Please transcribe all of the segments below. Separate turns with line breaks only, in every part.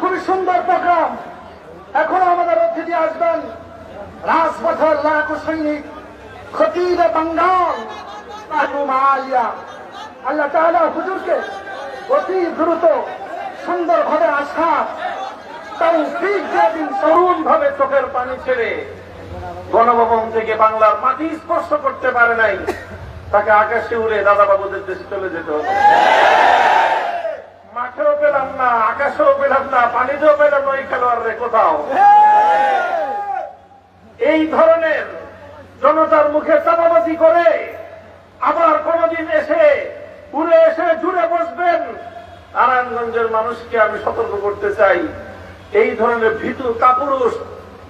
খুবই সুন্দর প্রোগ্রাম। এখন আমাদের অতিথি আসবেন। রাজপথের লাখ সৈনিক। খতিবে বাঙ্গাল। আল্লাহ তাআলা হুজুরকে অতি দ্রুত সুন্দরভাবে আসা তাও ঠিক দিন তরুণ ভাবে চোখের পানি ছেড়ে। গণভবন থেকে বাংলার মাটি স্পর্শ করতে পারে নাই। তাকে আকাশে উড়ে দাদা বাবুদের দেশে চলে যেতে হবে। পেলাম না, আকাশেও পেলাম না, পানিতেও পেলাম না, ওই খেলোয়াড়রে কোথাও? এই ধরনের জনতার মুখে চাপাবাজি করে আবার কোনদিন এসে, উড়ে এসে জুড়ে বসবেন। নারায়ণগঞ্জের মানুষকে আমি সতর্ক করতে চাই। এই ধরনের ভীতু কাপুরুষ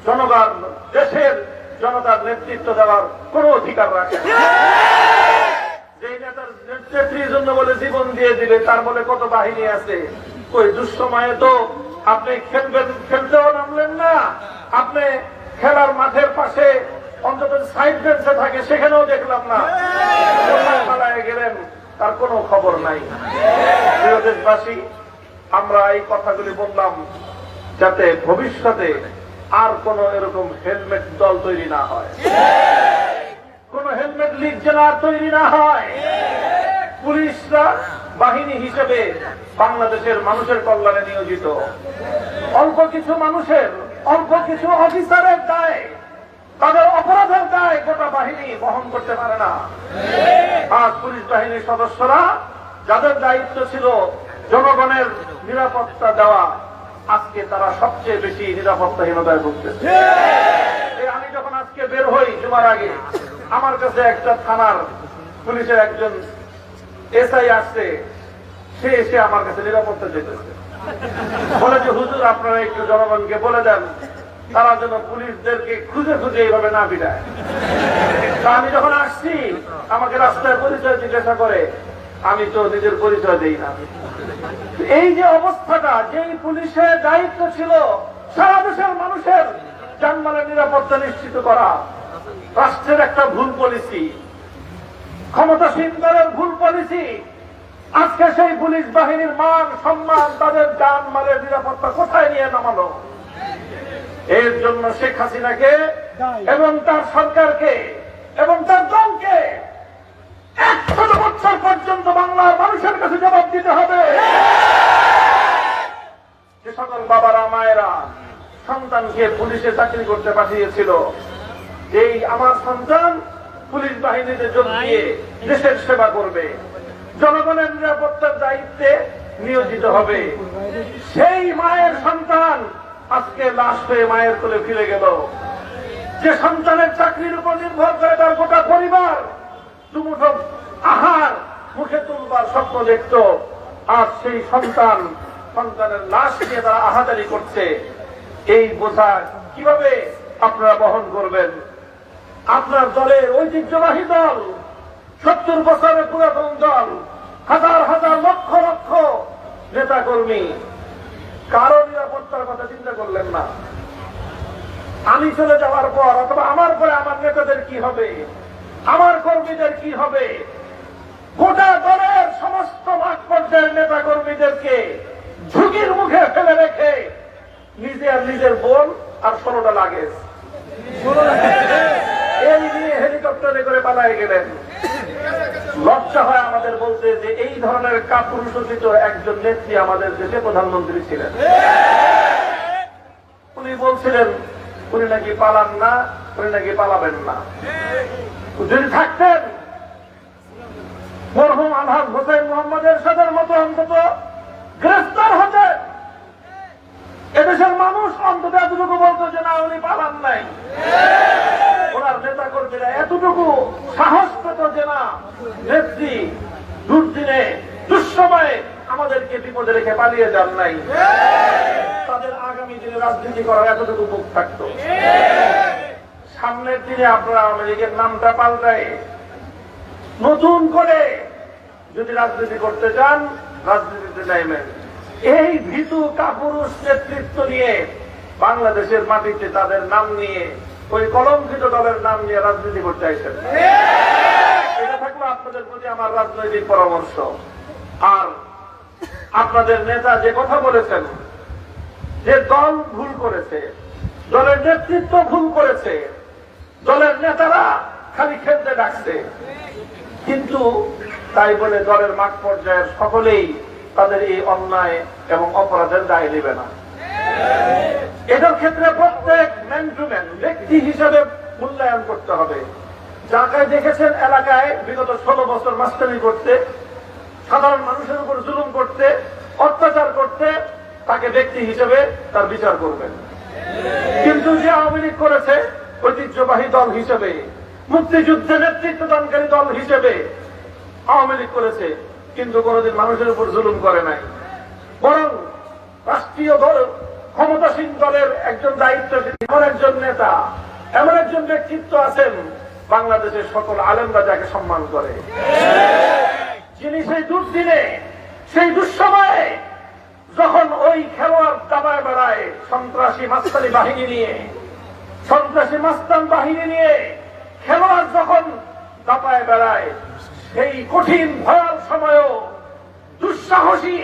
জনগণ, দেশের জনতার নেতৃত্ব দেওয়ার কোন অধিকার রাখে নেত্রীর জন্য বলে জীবন দিয়ে দিলে, তার বলে কত বাহিনী আছে? ওই দুঃসময়ে তো আপনি খেলবেন, খেলতেও নামলেন না। আপনি খেলার মাঠের পাশে অন্তত সাইড বেঞ্চে থাকে, সেখানেও দেখলাম না। পালায় গেলেন, তার কোনো খবর নাই। দেশবাসী, আমরা এই কথাগুলি বললাম যাতে ভবিষ্যতে আর কোন এরকম হেলমেট দল তৈরি না হয়। কোন হেলমেট লিগ আর তৈরি না হয়। পুলিশরা বাহিনী হিসেবে বাংলাদেশের মানুষের কল্যাণে নিয়োজিত। অল্প কিছু মানুষের, অল্প কিছু অফিসারের দায়, তাদের অপরাধের দায় গোটা বাহিনী বহন করতে পারে না। আজ পুলিশ বাহিনীর সদস্যরা যাদের দায়িত্ব ছিল জনগণের নিরাপত্তা দেওয়া, আজকে তারা সবচেয়ে বেশি নিরাপত্তাহীনতায় ভুগতেছে। আমি যখন আজকে বের হই জুমার আগে, আমার কাছে একটা থানার পুলিশের একজন এসআই আসছে, সে এসে আমার কাছে নিরাপত্তা যেতেছে বলে যে, হুজুর, আপনারা একটু জনগণকে বলে দেন, তারা যেন পুলিশদেরকে খুঁজে খুঁজে এইভাবে না বিদায়। তা আমি যখন আসছি, আমাকে রাস্তায় পরিচয় জিজ্ঞাসা করে, আমি তো নিজের পরিচয় দেই না। এই যে অবস্থাটা, যেই পুলিশের দায়িত্ব ছিল, সারা দেশের মানুষের জানমালের নিরাপত্তা নিশ্চিত করা, রাষ্ট্রের একটা ভুল পলিসি ক্ষমতাসীন দলের ভুল পলিসি আজকে সেই পুলিশ বাহিনীর মান, সম্মান, তাদের জান মালের নিরাপত্তা কোথায় নিয়ে নামালো? এর জন্য শেখ হাসিনাকে এবং তার সরকারকে এবং তার দলকে একশো বছর পর্যন্ত বাংলার মানুষের কাছে জবাব দিতে হবে। যে সকল বাবারা, মায়েরা সন্তানকে পুলিশে চাকরি করতে পাঠিয়েছিল, এই আমার সন্তান পুলিশ বাহিনীতে যোগ দিয়ে দেশের সেবা করবে জনগণের নিরাপত্তার দায়িত্বে নিয়োজিত হবে। সেই মায়ের সন্তান আজকে লাশ হয়ে মায়ের কোলে ফিরে গেল। যে সন্তানের চাকরির উপর নির্ভর করে তার গোটা পরিবার দুমুঠো আহার মুখে তুলবার স্বপ্ন দেখত। আর সেই সন্তান সন্তানের লাশ নিয়ে তারা আহাদারি করছে। এই বোঝা কীভাবে আপনারা বহন করবেন? আপনার দলের ঐতিহ্যবাহী দল, সত্তর বছরের পুরাতন দল, হাজার হাজার লক্ষ লক্ষ নেতা কর্মী কারও নিরাপত্তার কথা চিন্তা করলেন না। আমি চলে যাওয়ার পর অথবা আমার পরে আমার নেতাদের কি হবে? আমার কর্মীদের কি হবে? গোটা দলের সমস্ত মাঠ পর্যায়ের নেতা কর্মীদেরকে ঝুঁকির মুখে ফেলে রেখে নিজে আর নিজের বোন আর ষোলোটা লাগেজ। এই নিয়ে হেলিকপ্টারে করে পালায় গেলেন। লজ্জা হয় আমাদের বলতে যে এই ধরনের কাপুরুষোচিত একজন নেত্রী আমাদের দেশে প্রধানমন্ত্রী ছিলেন। উনি বলছিলেন, উনি নাকি পালান না, উনি নাকি পালাবেন না। যদি থাকতেন, মরহুম আলহাজ হোসেন মোহাম্মদের সাদের মতো অন্তত গ্রেফতার হতেন। এদেশের মানুষ অন্তত এতটুকু বলতো যে না উনি পালান নাই। ওনার নেতা কর্মীরা এতটুকু সাহস পেত যে না নেত্রী দুর্দিনে দুঃসময়ে আমাদেরকে বিপদে রেখে পালিয়ে যান নাই। তাদের আগামী দিনে রাজনীতি করার এতটুকু মুখ থাকতো। সামনের দিনে আপনারা লীগের নামটা পাল্টায় নতুন করে যদি রাজনীতি করতে চান রাজনীতিতে নাইবেন এই ভীতু কাপুরুষ নেতৃত্ব নিয়ে বাংলাদেশের মাটিতে তাদের নাম নিয়ে, ওই কলঙ্কিত দলের নাম নিয়ে রাজনীতি করতে আইসেন। এটা আপনাদের প্রতি আমার রাজনৈতিক পরামর্শ। আর আপনাদের নেতা যে কথা বলেছেন, যে দল ভুল করেছে, দলের নেতৃত্ব ভুল করেছে, দলের নেতারা খালি খেলতে ডাকছে। কিন্তু তাই বলে দলের মাঠ পর্যায়ের সকলেই তাদের এই অন্যায় এবং অপরাধের দায় নেবে না। এটার ক্ষেত্রে প্রত্যেক ম্যান টু ম্যান ব্যক্তি হিসাবে মূল্যায়ন করতে হবে। যাকে দেখেছেন এলাকায় বিগত ষোলো বছর মাস্টারি করতে, সাধারণ মানুষের উপর জুলুম করতে, অত্যাচার করতে, তাকে ব্যক্তি হিসেবে তার বিচার করবেন। কিন্তু যে আওয়ামী লীগ করেছে, ঐতিহ্যবাহী দল হিসেবে, মুক্তিযুদ্ধে নেতৃত্ব দানকারী দল হিসেবে আওয়ামী লীগ করেছে কিন্তু কোনোদিন মানুষের উপর জুলুম করে নাই। বরং রাষ্ট্রীয় দল, ক্ষমতাসীন দলের একজন দায়িত্ব এমন একজন নেতা, এমন একজন ব্যক্তিত্ব আছেন, বাংলাদেশের সকল আলেমরা যাকে সম্মান করে। যিনি সেই দুর্দিনে, সেই দুঃসময়ে যখন ওই খেলোয়াড় দাবায় বেড়ায় সন্ত্রাসী মাস্তানি বাহিনী নিয়ে, সন্ত্রাসী মাস্তান বাহিনী নিয়ে, খেলোয়াড় যখন দাপায় বেড়ায়, সেই কঠিন সময়ও দুঃসাহসী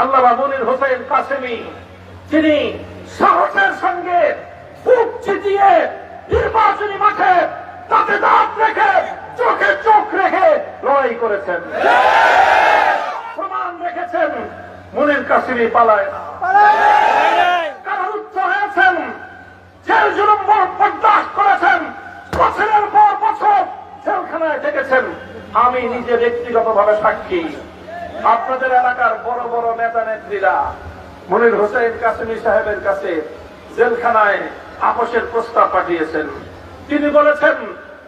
আল্লাহ মনির হোসেন কাসেমি তিনি সাহসের সঙ্গে বুক চিতিয়ে নির্বাচনী মাঠে তাতে দাঁত রেখে, চোখে চোখ রেখে লড়াই করেছেন। প্রমাণ রেখেছেন, মনির কাসিমি পালায় না। কারারুদ্ধ হয়েছেন, জেল জুলুম বরদাস্ত করেছেন, বছরের পর বছর জেলখানায় থেকেছেন। আমি নিজে ব্যক্তিগতভাবে সাক্ষী। আপনাদের এলাকার বড় বড় নেতা নেত্রীরা, মনির হোসেন কাসিমি সাহেবের কাছে জেলখানায় আপোষের প্রস্তাব পাঠিয়েছেন। তিনি বলেছেন,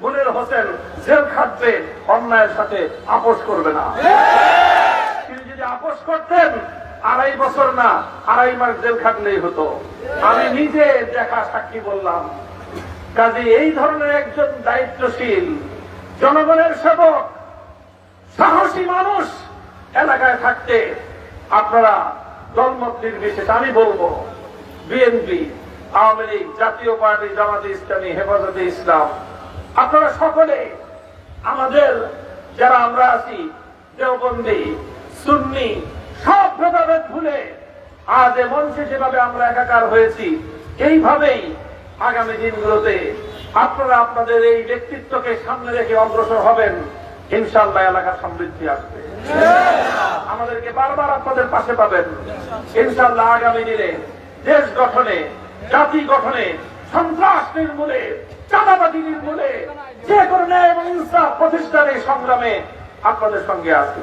মনির হোসেন জেল খাটবে, অন্যায়ের সাথে আপোষ করবে না। তিনি যদি আপোষ করতেন, আড়াই বছর না, আড়াই মাস জেল খাটলেই হতো। আমি নিজে দেখা সাক্ষী বললাম, কাজে, এই ধরনের একজন দায়িত্বশীল, জনগণের সেবক, সাহসী মানুষ এলাকায় থাকতে আপনারা দলমত নির্বিশেষে আমি বলব বিএনপি আওয়ামী লীগ, জাতীয় পার্টি, জামাতে ইসলামী, হেফাজতে ইসলাম। আপনারা সকলে আমাদের, যারা আমরা আছি, দেওবন্দি, সুন্নি, সব ভেদাভেদ ভুলে আজ মঞ্চে যেভাবে আমরা একাকার হয়েছি, এইভাবেই আগামী দিনগুলোতে আপনারা আপনাদের এই ব্যক্তিত্বকে সামনে রেখে অগ্রসর হবেন। ইনশাল্লাহ এলাকার সমৃদ্ধি আসবে। আমাদেরকে বারবার আপনাদের পাশে পাবেন। ইনশাল্লাহ আগামী দিনে দেশ গঠনে, জাতি গঠনে, সন্ত্রাস নির্মূলে চাঁদাবাদী নির্মূলে, যে কোনো ন্যায় এবং ইনসাফ প্রতিষ্ঠানের সংগ্রামে আপনাদের সঙ্গে আছে।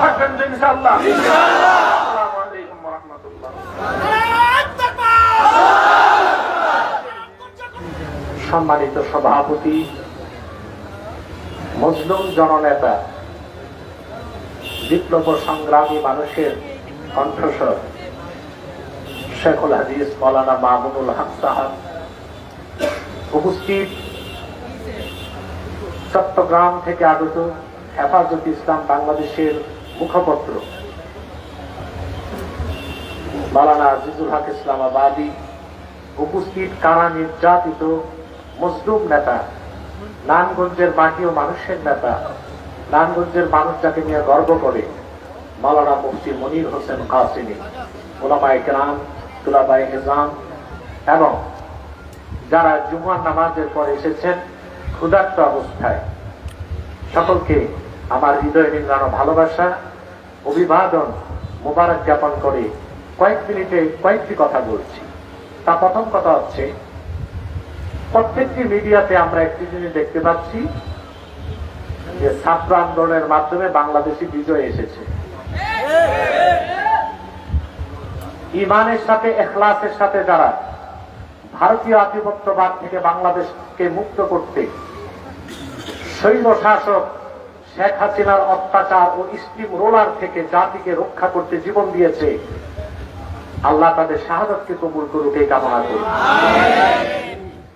থাকবেন তো ইনশাল্লাহ
সম্মানিত সভাপতি মজলুম জননেতা, বিপ্লব সংগ্রামী মানুষের কণ্ঠস্বর, শেখুল হাদিস, মৌলানা মাহমুদুল হক সাহাব উপস্থিত, চট্টগ্রাম থেকে আগত হেফাজত ইসলাম বাংলাদেশের মুখপত্র, মালানা আজিজুল হক ইসলামাবাদী, উপস্থিত কারা নির্যাতিত মজলুম নেতা নানগঞ্জের মাটি ও মানুষের নেতা নানগঞ্জের মানুষ যাকে নিয়ে গর্ব করে মালানা মুফতি মনির হোসেন কাসিমি ওলামাই কেরাম তুলাবাই হেজাম এবং যারা জুমার নামাজের পর এসেছেন ক্ষুধার্ত অবস্থায়। সকলকে আমার হৃদয় নিংড়ানো ভালোবাসা, অভিবাদন, মোবারক জ্ঞাপন করে কয়েক মিনিটে কয়েকটি কথা বলছি। তা প্রথম কথা হচ্ছে প্রত্যেকটি মিডিয়াতে আমরা একটি জিনিস দেখতে পাচ্ছি, যে ছাত্র আন্দোলনের মাধ্যমে বাংলাদেশি বিজয় এসেছে। ইমানের সাথে, এখলাসের সাথে যারা ভারতীয় আধিপত্যবাদ থেকে বাংলাদেশকে মুক্ত করতে শৈল শাসক শেখ হাসিনার অত্যাচার ও স্টিম রোলার থেকে জাতিকে রক্ষা করতে জীবন দিয়েছে, আল্লাহ তাদের শাহাদতকে কবুল করুক এই কামনা করি।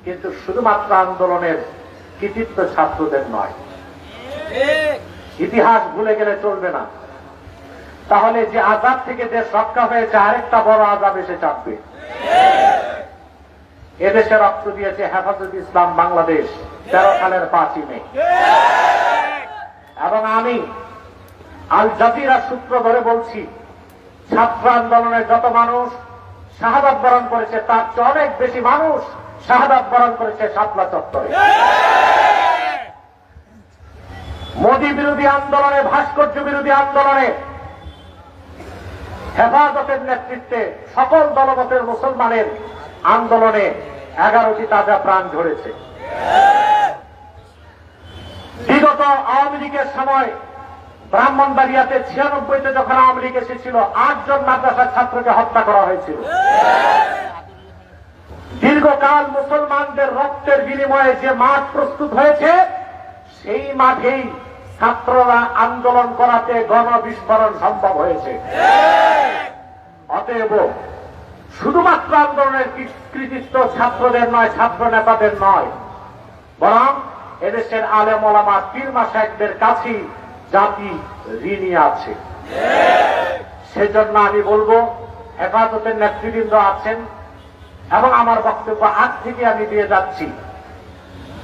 কিন্তু শুধুমাত্র আন্দোলনের কৃতিত্ব ছাত্রদের নয়। ইতিহাস ভুলে গেলে চলবে না। তাহলে যে আজাদ থেকে দেশ রক্ষা হয়েছে, আরেকটা বড় আজাব এসে চাপবে। এদেশে রক্ত দিয়েছে হেফাজত ইসলাম বাংলাদেশ তেরো সালের পাঁচই মে। এবং আমি আল জাতিরা সূত্র ধরে বলছি, ছাত্র আন্দোলনের যত মানুষ শাহাদাত বরণ করেছে, তার চেয়ে অনেক বেশি মানুষ শাহাদাত বরণ করেছে শাপলা চত্বরে। মোদী বিরোধী আন্দোলনে, ভাস্কর্য বিরোধী আন্দোলনে হেফাজতের নেতৃত্বে সকল দলমতের মুসলমানের আন্দোলনে এগারোটি তাজা প্রাণ ঝরেছে। বিগত আওয়ামী লীগের সময় ব্রাহ্মণবাড়িয়াতে ছিয়ানব্বইতে যখন আওয়ামী লীগ এসেছিল, আটজন মাদ্রাসার ছাত্রকে হত্যা করা হয়েছিল। দীর্ঘকাল মুসলমানদের রক্তের বিনিময়ে যে মাঠ প্রস্তুত হয়েছে, সেই মাঠেই ছাত্ররা আন্দোলন করাতে গণবিস্ফোরণ সম্ভব হয়েছে। অতএব শুধুমাত্র আন্দোলনের কৃতিত্ব ছাত্রদের নয়, ছাত্র নেতাদের নয়, বরং এদেশের আলেম ওলামা পীর মাসায়কদের কাছেই জাতি ঋণী আছে। সেজন্য আমি বলব, হেফাজতের নেতৃবৃন্দ আছেন এবং আমার বক্তব্য আজ থেকে আমি দিয়ে যাচ্ছি।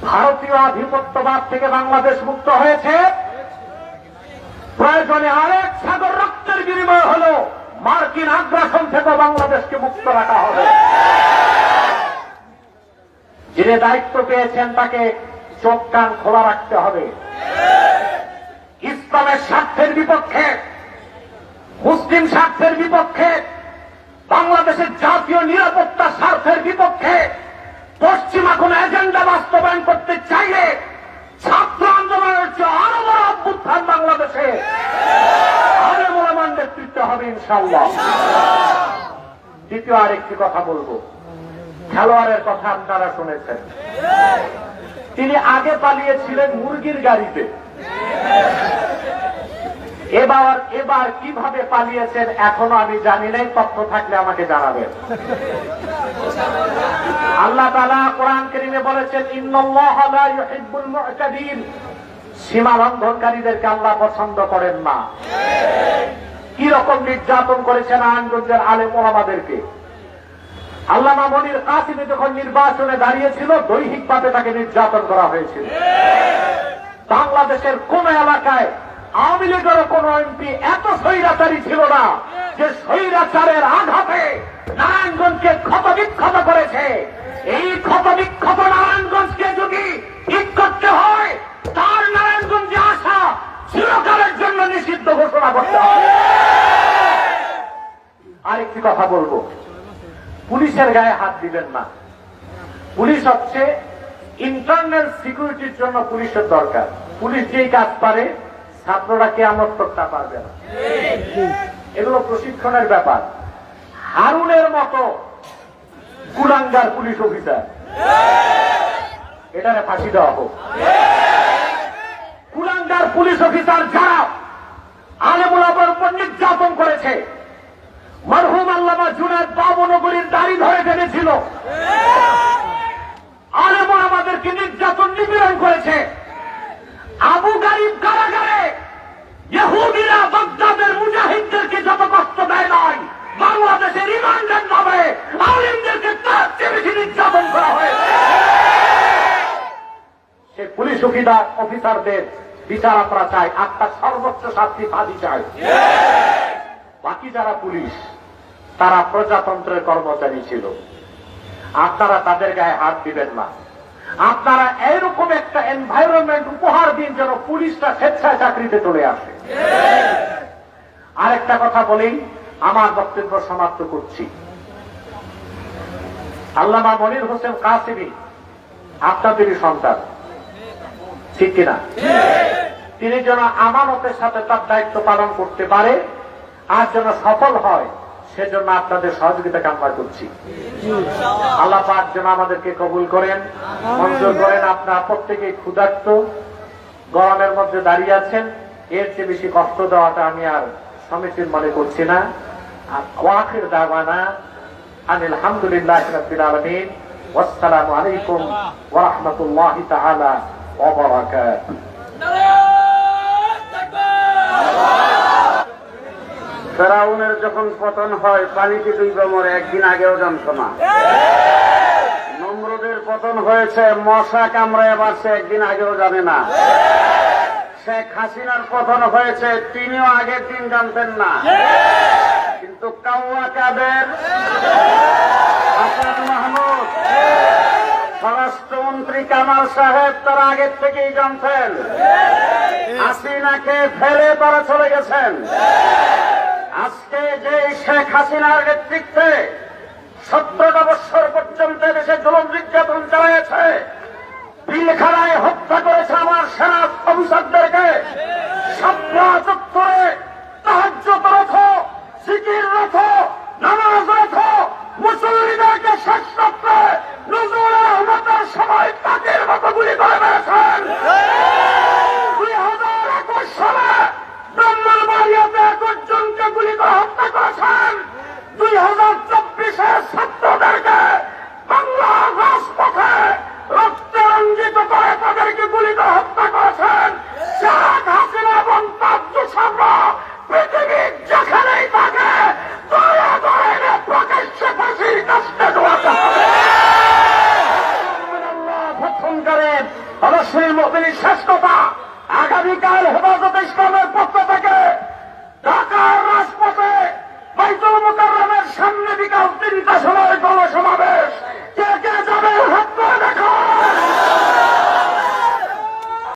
ভারতীয় আধিপত্যবাদ থেকে বাংলাদেশ মুক্ত হয়েছে। প্রয়োজনে আরেক সাগর রক্তের বিনিময় হল মার্কিন আগ্রাসন থেকে বাংলাদেশকে মুক্ত রাখা হবে। যিনি দায়িত্ব পেয়েছেন তাকে চোখ কান খোলা রাখতে হবে। ইসলামের স্বার্থের বিপক্ষে, মুসলিম স্বার্থের বিপক্ষে বাংলাদেশের জাতীয় নিরাপত্তা স্বার্থের বিপক্ষে পশ্চিমা কোন এজেন্ডা বাস্তবায়ন করতে চাইলে ছাত্র আন্দোলনের চেয়ে আরও বড় অভ্যুত্থান বাংলাদেশে আরে মোলামান নেতৃত্ব হবে ইনশাল্লাহ দ্বিতীয় আরেকটি কথা বলব। খেলোয়াড়ের কথা আপনারা শুনেছেন। তিনি আগে পালিয়েছিলেন মুরগির গাড়িতে। এবার এবার কীভাবে পালিয়েছেন এখনও আমি জানি নাই, তথ্য থাকলে আমাকে জানাবেন। আল্লাহ তালা কোরআন করিমে বলেছেন সীমা লঙ্ঘনকারীদেরকে আল্লাহ পছন্দ করেন না। কি রকম নির্যাতন করেছেন আইনগঞ্জের আলে ওলামাদেরকে। আল্লাহ মামনির কাসিমে যখন নির্বাচনে দাঁড়িয়েছিল, দৈহিকভাবে তাকে নির্যাতন করা হয়েছিল। বাংলাদেশের কোন এলাকায় আওয়ামী লীগের কোন এমপি এত স্বৈরাচারী ছিল না যে স্বৈরাচারের আঘাতে নারায়ণগঞ্জকে ক্ষত বিক্ষত করেছে। এই ক্ষত বিক্ষত নারায়ণগঞ্জকে যদি ঠিক করতে হয়, তার নারায়ণগঞ্জে আসা চিরকালের জন্য নিষিদ্ধ ঘোষণা করতে হবে। আরেকটি কথা বলব। পুলিশের গায়ে হাত দিবেন না। পুলিশ হচ্ছে ইন্টারনাল সিকিউরিটির জন্য পুলিশের দরকার। পুলিশ যেই কাজ পারে ছাত্ররা কেমন করতে পারবে না। এগুলো প্রশিক্ষণের ব্যাপার। হারুনের মতো কুলাঙ্গার পুলিশ অফিসার। এটারে ফাঁসি দেওয়া হোক। কুলাঙ্গার পুলিশ অফিসার যারা আলেমুলাবার উপর নির্যাতন করেছে, মরহুম আল্লামা জুনাদ বাবনগরীর দাড়ি ধরে ফেলেছিল আলেমন আমাদেরকে নির্যাতন নিপীড়ন করেছে আবু গারিব কারাগারে ইহুদিরা বাগদাদের মুজাহিদদেরকে যত কষ্ট দেয় নয় বাংলাদেশের রিমান্ডের নামে আলিমদেরকে তার চেয়ে বেশি নির্যাতন করা হয়েছে। সে পুলিশ অফিসার, অফিসারদের বিচার আমরা চাই। আপনার সর্বোচ্চ শাস্তি ফাঁসি চাই। বাকি যারা পুলিশ, তারা প্রজাতন্ত্রের কর্মচারী ছিল। আপনারা তাদের গায়ে হাত দিবেন না। আপনারা এরকম একটা এনভায়রনমেন্ট উপহার দিন যেন পুলিশটা স্বেচ্ছায় চাকরিতে চলে আসে। আরেকটা কথা বলেই আমার বক্তব্য সমাপ্ত করছি। আল্লামা মনির হোসেন কাসিমি আপনাদেরই সন্তান। ঠিক কিনা? তিনি যেন আমানতের সাথে তার দায়িত্ব পালন করতে পারে, আর যেন সফল হয়, সেজন্য আপনাদের সহযোগিতা কামনা করছি। আল্লাহ পাক যেন আমাদেরকে কবুল করেন, মঞ্জুর করেন, আপনারা প্রত্যেকে ক্ষুধার্ত, গরমের মধ্যে দাঁড়িয়ে আছেন, এর চেয়ে বেশি কষ্ট দেওয়াটা আমি আর সমীচীন মনে করছি না। আর ওয়াখির দাওয়ানা আনিল হামদুলিল্লাহ রাব্বিল আলামিন। ওয়াসসালামু আলাইকুম ওয়া রাহমাতুল্লাহি তাআলা ওয়া বারাকাতুহু।
ফেরাউনের যখন পতন হয়, পানিতে ডুইবা মরে একদিন আগেও জানতো না নমরুদের পতন হয়েছে, মশা কামড়ায় বাড়ছে একদিন আগেও জানে না।
শেখ হাসিনার পতন হয়েছে, তিনিও আগের দিন জানতেন না। কিন্তু কাউয়া কাদের? হাসান মাহমুদ। স্বরাষ্ট্রমন্ত্রী কামাল সাহেব তারা আগের থেকেই জানতেন হাসিনাকে ফেলে তারা চলে গেছেন। আজকে যে শেখ হাসিনার নেতৃত্বে সত্তরটা বৎসর পর্যন্ত দেশে জুলুম নির্যাতন চালিয়েছে পিলখানায় হত্যা করেছে আমার সেনা অফিসারদেরকে দুই হাজার একুশ সালে ব্রাহ্মণবাড়িয়াতে একুশ জনকে গুলি করে হত্যা করেছেন। দুই হাজার চব্বিশে